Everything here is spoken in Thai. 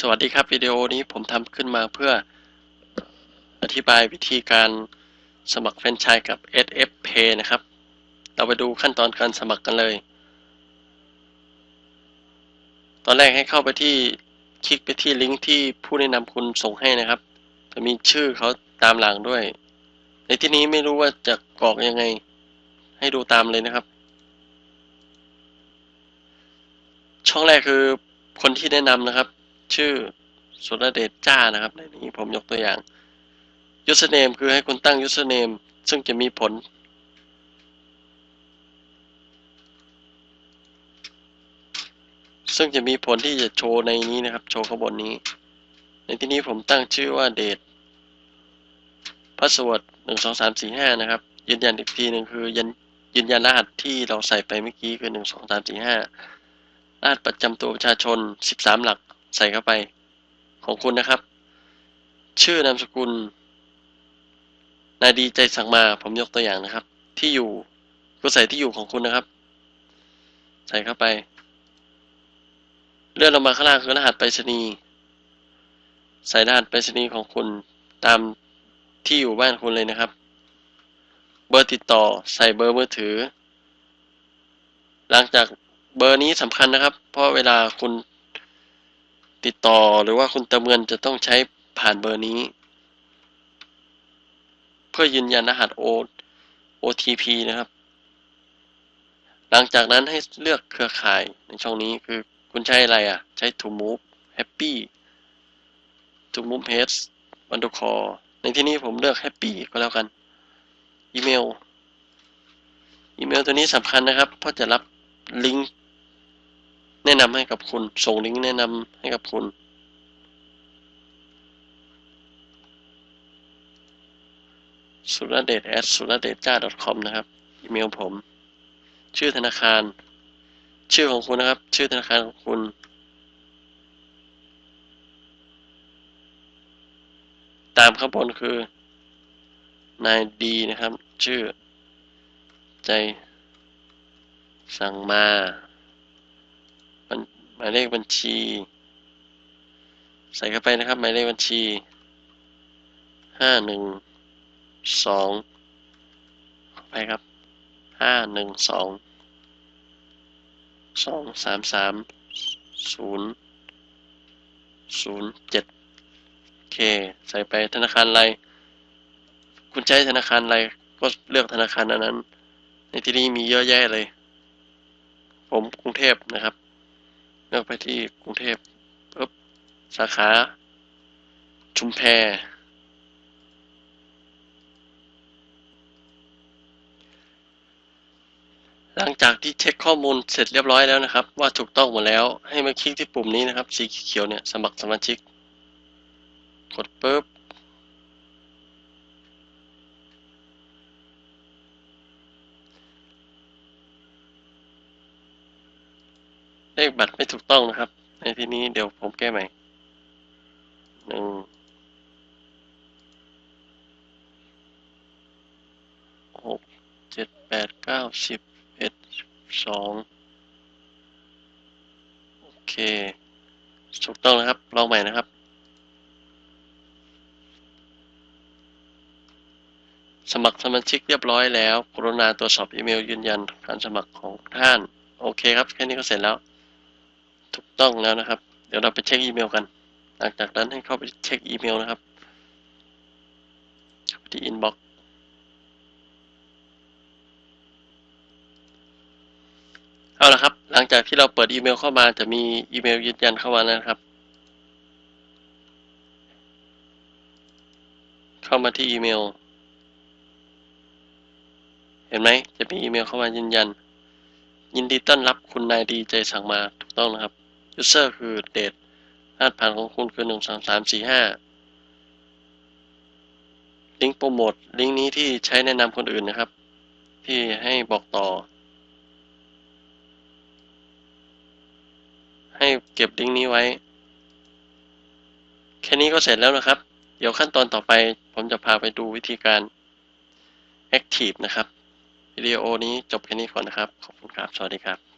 สวัสดีครับวิดีโอนี้ผมทำขึ้นมาเพื่ออธิบายวิธีการสมัครแฟรนไชส์กับ SF Pay นะครับ เราไปดูขั้นตอนการสมัครกันเลย ตอนแรกให้เข้าไปที่คลิกไปที่ลิงก์ที่ผู้แนะนำคุณส่งให้นะครับ จะมีชื่อเขาตามหลังด้วย ในที่นี้ไม่รู้ว่าจะกรอกยังไง ให้ดูตามเลยนะครับ ช่องแรกคือคนที่แนะนำนะครับ ชื่อสุรเดชจ้านะครับในนี้ผมยกตัวอย่าง username คือให้คุณตั้ง username ซึ่งจะมีผล ซึ่งจะมีผลที่จะโชว์ในนี้นะครับ โชว์ข้างบนนี้ ในที่นี้ผมตั้งชื่อว่าเดทพาสเวิร์ดหนึ่งสองสามสี่ห้านะครับ ยืนยันอีกทีหนึ่งคือยืนยืนยันรหัสที่เราใส่ไปเมื่อกี้คือหนึ่งสองสามสี่ห้ารหัสประจำตัวประชาชนสิบสามหลัก ใส่เข้าไปของคุณนะครับ ชื่อนามสกุล นายดีใจสั่งมา ผมยกตัวอย่างนะครับ ที่อยู่ก็ใส่ที่อยู่ของคุณนะครับ ใส่เข้าไป เลื่อนลงมาข้างล่างคือรหัสไปรษณีย์ใส่รหัสไปรษณีย์ของคุณตามที่อยู่บ้านคุณเลยนะครับ เบอร์ติดต่อ ใส่เบอร์มือถือ หลังจากเบอร์นี้สำคัญนะครับ เพราะเวลาคุณ ติดต่อหรือว่าคุณเติมเงินจะต้องใช้ผ่านเบอร์นี้ เพื่อยืนยันรหัส O OTP นะครับ หลังจากนั้นให้เลือกเครือข่ายในช่องนี้คือคุณใช้อะไรอะ ใช้ To Move Happy To Move Page o n d e r c a l l ในที่นี้ผมเลือก Happy ก็แล้วกัน อีเมล อีเมลตัวนี้สำคัญนะครับ เพราะจะรับลิงก์ แนะนำให้กับคุณ ส่งลิงก์แนะนำให้กับคุณสุรเดช at สุรเดชจ้า .com นะครับ อีเมลผม ชื่อธนาคาร ชื่อของคุณนะครับ ชื่อธนาคารของคุณ ตามข้างบนคือนายดีนะครับ ชื่อ ใจสั่งมา มายเลขบัญชี ใส่เข้าไปนะครับ หมายเลขบัญชีห้าหนึ่งสองเข้าไปครับห้าหนึ่งสองสองสามสามศูนย์ศูนย์เจ็ดโอเค ใส่ไปธนาคารอะไร คุณใช้ธนาคารอะไร ก็เลือกธนาคารนั้น ในที่นี้มีเยอะแยะเลย ผมกรุงเทพนะครับ เลือกไปที่กรุงเทพปุ๊บสาขาชุมแพหลังจากที่เช็คข้อมูลเสร็จเรียบร้อยแล้วนะครับ ว่าถูกต้องหมดแล้วให้มาคลิกที่ปุ่มนี้นะครับ สีเขียวเนี่ยสมัครสมาชิก กดปุ๊บ เลขบัตรไม่ถูกต้องนะครับ ในที่นี้เดี๋ยวผมแก้ใหม่หนึ่งหกเจ็ดแปดเก้าสิบเอ็ดสองโอเคถูกต้องนะครับลองใหม่นะครับสมัครสมาชิกเรียบร้อยแล้ว กรุณาตรวจสอบอีเมลยืนยันการสมัครของท่าน โอเคครับ แค่นี้ก็เสร็จแล้ว ถูกต้องแล้วนะครับ เดี๋ยวเราไปเช็คอีเมลกัน หลังจากนั้นให้เข้าไปเช็คอีเมลนะครับที่ inbox เอาละครับ หลังจากที่เราเปิดอีเมลเข้ามาจะมีอีเมลยืนยันเข้ามาแล้วนะครับ เข้ามาที่อีเมล เห็นไหมจะมีอีเมลเข้ามายืนยัน ยินดีต้อนรับคุณนายดีใจสั่งมาถูกต้องนะครับ user คือเดทรหัสผ่านของคุณคือหนึ่งสองสามสี่ห้าลิงก์โปรโมทลิงก์นี้ที่ใช้แนะนำคนอื่นนะครับ ที่ให้บอกต่อ ให้เก็บลิงก์นี้ไว้ แค่นี้ก็เสร็จแล้วนะครับ เดี๋ยวขั้นตอนต่อไปผมจะพาไปดูวิธีการ Active นะครับ วิดีโอนี้จบแค่นี้ก่อนนะครับ ขอบคุณครับ สวัสดีครับ